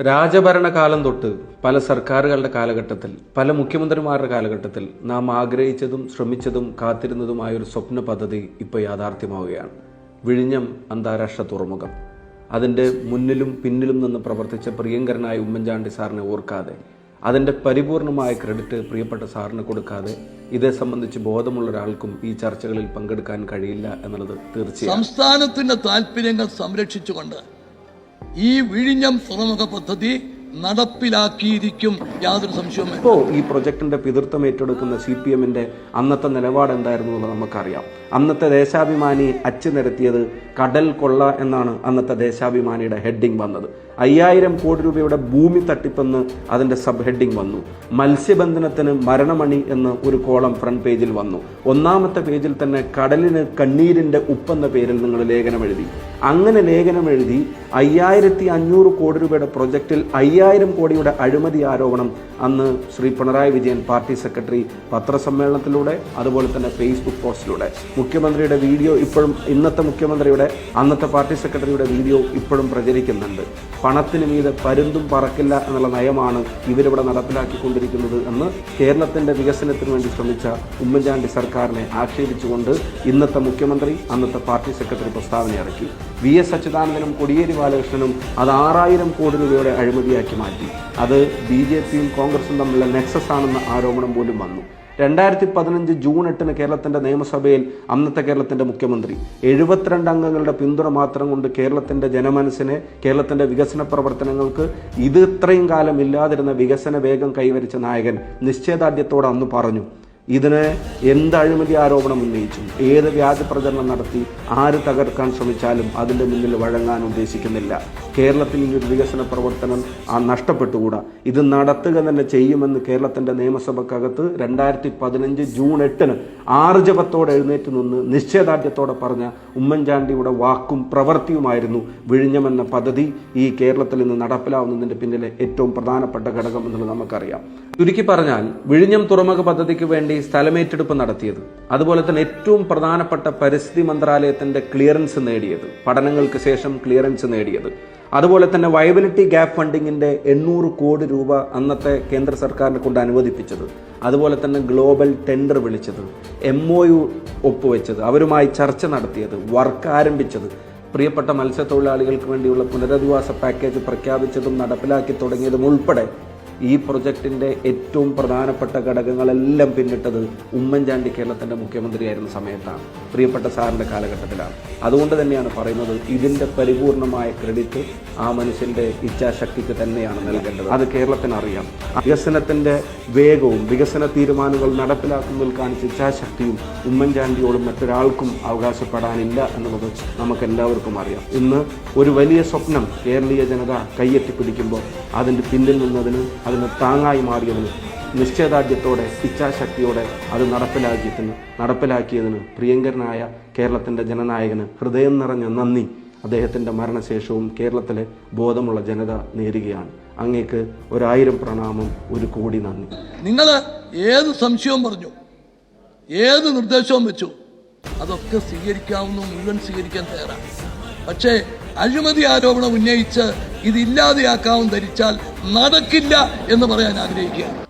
രാജഭരണകാലം തൊട്ട് പല സർക്കാരുകളുടെ കാലഘട്ടത്തിൽ പല മുഖ്യമന്ത്രിമാരുടെ കാലഘട്ടത്തിൽ നാം ആഗ്രഹിച്ചതും ശ്രമിച്ചതും കാത്തിരുന്നതുമായ ഒരു സ്വപ്ന പദ്ധതി ഇപ്പോൾ യാഥാർത്ഥ്യമാവുകയാണ്. വിഴിഞ്ഞം അന്താരാഷ്ട്ര തുറമുഖം. അതിന്റെ മുന്നിലും പിന്നിലും നിന്ന് പ്രവർത്തിച്ച പ്രിയങ്കരനായ ഉമ്മൻചാണ്ടി സാറിനെ ഓർക്കാതെ അതിന്റെ പരിപൂർണമായ ക്രെഡിറ്റ് പ്രിയപ്പെട്ട സാറിന് കൊടുക്കാതെ ഇതേ സംബന്ധിച്ച് ബോധമുള്ള ഒരാൾക്കും ഈ ചർച്ചകളിൽ പങ്കെടുക്കാൻ കഴിയില്ല എന്നുള്ളത് തീർച്ചയായും. സംസ്ഥാനത്തിന്റെ താല്പര്യങ്ങൾ സംരക്ഷിച്ചുകൊണ്ട് ഈ വിഴിഞ്ഞം തുറമുഖ പദ്ധതി നടപ്പിലാക്കിയിരിക്കും യാതൊരു സംശയവും. ഇപ്പോൾ ഈ പ്രൊജക്ടിന്റെ പിതൃത്വം ഏറ്റെടുക്കുന്ന സി പി എമ്മിന്റെ അന്നത്തെ നിലപാട് എന്തായിരുന്നു എന്ന് നമുക്കറിയാം. അന്നത്തെ ദേശാഭിമാനി അച്ചു നിരത്തിയത് കടൽ കൊള്ള എന്നാണ് അന്നത്തെ ദേശാഭിമാനിയുടെ ഹെഡിങ് വന്നത്. അയ്യായിരം കോടി രൂപയുടെ ഭൂമി തട്ടിപ്പെന്ന് അതിന്റെ സബ് ഹെഡിങ് വന്നു. മത്സ്യബന്ധനത്തിന് മരണമണി എന്ന് ഒരു കോളം ഫ്രണ്ട് പേജിൽ വന്നു. ഒന്നാമത്തെ പേജിൽ തന്നെ കടലിന് കണ്ണീരിന്റെ ഉപ്പെന്ന പേരിൽ നിങ്ങൾ ലേഖനം എഴുതി. അങ്ങനെ ലേഖനം എഴുതി അയ്യായിരത്തി അഞ്ഞൂറ് കോടി രൂപയുടെ പ്രൊജക്റ്റിൽ അയ്യായിരം കോടിയുടെ അഴിമതി ആരോപണം അന്ന് ശ്രീ പിണറായി വിജയൻ പാർട്ടി സെക്രട്ടറി പത്രസമ്മേളനത്തിലൂടെ അതുപോലെ തന്നെ ഫേസ്ബുക്ക് പോസ്റ്റിലൂടെ. മുഖ്യമന്ത്രിയുടെ വീഡിയോ ഇപ്പോഴും ഇന്നത്തെ മുഖ്യമന്ത്രിയുടെ അന്നത്തെ പാർട്ടി സെക്രട്ടറിയുടെ വീഡിയോ ഇപ്പോഴും പ്രചരിക്കുന്നുണ്ട്. പണത്തിന് മീതെ പരുന്തും പറക്കില്ല എന്നുള്ള നയമാണ് ഇവരിവിടെ നടപ്പിലാക്കിക്കൊണ്ടിരിക്കുന്നത് എന്ന് കേരളത്തിന്റെ വികസനത്തിന് വേണ്ടി ശ്രമിച്ച ഉമ്മൻചാണ്ടി സർക്കാരിനെ ആക്ഷേപിച്ചുകൊണ്ട് ഇന്നത്തെ മുഖ്യമന്ത്രി അന്നത്തെ പാർട്ടി സെക്രട്ടറി പ്രസ്താവന ഇറക്കി. വി എസ് അച്യുതാനന്ദനും കൊടിയേരി ബാലകൃഷ്ണനും അത് ആറായിരം കോടി രൂപയുടെ അഴിമതിയാക്കി. മാറ്റി. അത് ബി ജെ പിയും കോൺഗ്രസും തമ്മിലുള്ള നെക്സസ് ആണെന്ന ആരോപണം പോലും വന്നു. രണ്ടായിരത്തി പതിനഞ്ച് ജൂൺ എട്ടിന് കേരളത്തിന്റെ നിയമസഭയിൽ അന്നത്തെ കേരളത്തിന്റെ മുഖ്യമന്ത്രി. എഴുപത്തിരണ്ട് അംഗങ്ങളുടെ പിന്തുണ മാത്രം കൊണ്ട് കേരളത്തിന്റെ ജനമനസ്സിനെ കേരളത്തിന്റെ വികസന പ്രവർത്തനങ്ങൾക്ക് ഇത് ഇത്രയും കാലം ഇല്ലാതിരുന്ന വികസന വേഗം കൈവരിച്ച നായകൻ നിശ്ചയദാർഢ്യത്തോടെ അന്ന് പറഞ്ഞു. ഇതിന് എന്ത് അഴിമതി ആരോപണം ഉന്നയിച്ചും? ഏത് വ്യാജ പ്രചരണം നടത്തി? ആര് തകർക്കാൻ ശ്രമിച്ചാലും അതിന്റെ മുന്നിൽ വഴങ്ങാൻ ഉദ്ദേശിക്കുന്നില്ല. കേരളത്തിൽ ഈ ഒരു വികസന പ്രവർത്തനം ആ നഷ്ടപ്പെട്ടുകൂടാ. ഇത് നടത്തുക തന്നെ ചെയ്യുമെന്ന് കേരളത്തിന്റെ നിയമസഭക്കകത്ത് രണ്ടായിരത്തി പതിനഞ്ച് ജൂൺ എട്ടിന് ആർജവത്തോടെ എഴുന്നേറ്റ് നിന്ന് നിശ്ചയദാർഢ്യത്തോടെ പറഞ്ഞ ഉമ്മൻചാണ്ടിയുടെ വാക്കും പ്രവൃത്തിയുമായിരുന്നു വിഴിഞ്ഞമെന്ന പദ്ധതി ഈ കേരളത്തിൽ നിന്ന് നടപ്പിലാവുന്നതിന്റെ പിന്നിലെ ഏറ്റവും പ്രധാനപ്പെട്ട ഘടകം എന്നുള്ളത് നമുക്കറിയാം. ചുരുക്കി പറഞ്ഞാൽ വിഴിഞ്ഞം തുറമുഖ പദ്ധതിക്ക് വേണ്ടി സ്ഥലമേറ്റെടുപ്പ് നടത്തിയത്. അതുപോലെ തന്നെ ഏറ്റവും പ്രധാനപ്പെട്ട പരിസ്ഥിതി മന്ത്രാലയത്തിന്റെ ക്ലിയറൻസ് നേടിയത്. പഠനങ്ങൾക്ക് ശേഷം ക്ലിയറൻസ് നേടിയത്. അതുപോലെ തന്നെ വയബിലിറ്റി ഗ്യാപ്പ് ഫണ്ടിങ്ങിന്റെ എണ്ണൂറ് കോടി രൂപ അന്നത്തെ കേന്ദ്ര സർക്കാരിനെ കൊണ്ട് അനുവദിപ്പിച്ചത്. അതുപോലെ തന്നെ ഗ്ലോബൽ ടെൻഡർ വിളിച്ചത്. എം ഒ യു ഒപ്പുവെച്ചത്. അവരുമായി ചർച്ച നടത്തിയത്. വർക്ക് ആരംഭിച്ചത്. പ്രിയപ്പെട്ട മത്സ്യത്തൊഴിലാളികൾക്ക് വേണ്ടിയുള്ള പുനരധിവാസ പാക്കേജ് പ്രഖ്യാപിച്ചതും നടപ്പിലാക്കി തുടങ്ങിയതും ഉൾപ്പെടെ ഈ പ്രൊജക്ടിന്റെ ഏറ്റവും പ്രധാനപ്പെട്ട ഘടകങ്ങളെല്ലാം പിന്നിട്ടത് ഉമ്മൻചാണ്ടി കേരളത്തിന്റെ മുഖ്യമന്ത്രിയായിരുന്ന സമയത്താണ് പ്രിയപ്പെട്ട സാറിന്റെ കാലഘട്ടത്തിലാണ്. അതുകൊണ്ട് തന്നെയാണ് പറയുന്നത് ഇതിന്റെ പരിപൂർണമായ ക്രെഡിറ്റ് ആ മനുഷ്യന്റെ ഇച്ഛാശക്തിക്ക് തന്നെയാണ് നൽകേണ്ടത്. അത് കേരളത്തിന് അറിയാം വികസനത്തിന്റെ വേഗവും വികസന തീരുമാനങ്ങൾ നടപ്പിലാക്കുന്നതിൽ കാണിച്ച ഇച്ഛാശക്തിയും ഉമ്മൻചാണ്ടിയോടും മറ്റൊരാൾക്കും അവകാശപ്പെടാനില്ല എന്നുള്ളത് നമുക്ക് എല്ലാവർക്കും അറിയാം. ഇന്ന് ഒരു വലിയ സ്വപ്നം കേരളീയ ജനത കയ്യെത്തിപ്പിടിക്കുമ്പോൾ അതിന്റെ പിന്നിൽ നിന്നതിന് അതിന് താങ്ങായി മാറിയതിന് നിശ്ചയദാർഢ്യത്തോടെ ഇച്ഛാശക്തിയോടെ അത് നടപ്പിലാക്കിയതിന് നടപ്പിലാക്കിയതിന് പ്രിയങ്കരനായ കേരളത്തിന്റെ ജനനായകന് ഹൃദയം നിറഞ്ഞ നന്ദി. അദ്ദേഹത്തിന്റെ മരണശേഷവും കേരളത്തിലെ ബോധമുള്ള ജനത നേരുകയാണ്. അങ്ങേക്ക് ഒരായിരം പ്രണാമം ഒരു കോടി നന്ദി. നിങ്ങൾ ഏത് സംശയവും പറഞ്ഞു. ഏത് നിർദ്ദേശവും വെച്ചു. അതൊക്കെ സ്വീകരിക്കാവുന്ന മുഴുവൻ സ്വീകരിക്കാൻ തയ്യാറാണ്. പക്ഷേ അഴിമതി ആരോപണം ഉന്നയിച്ച് ഇതില്ലാതെയാക്കാവും ധരിച്ചാൽ നടക്കില്ല എന്ന് പറയാൻ ആഗ്രഹിക്കുകയാണ്.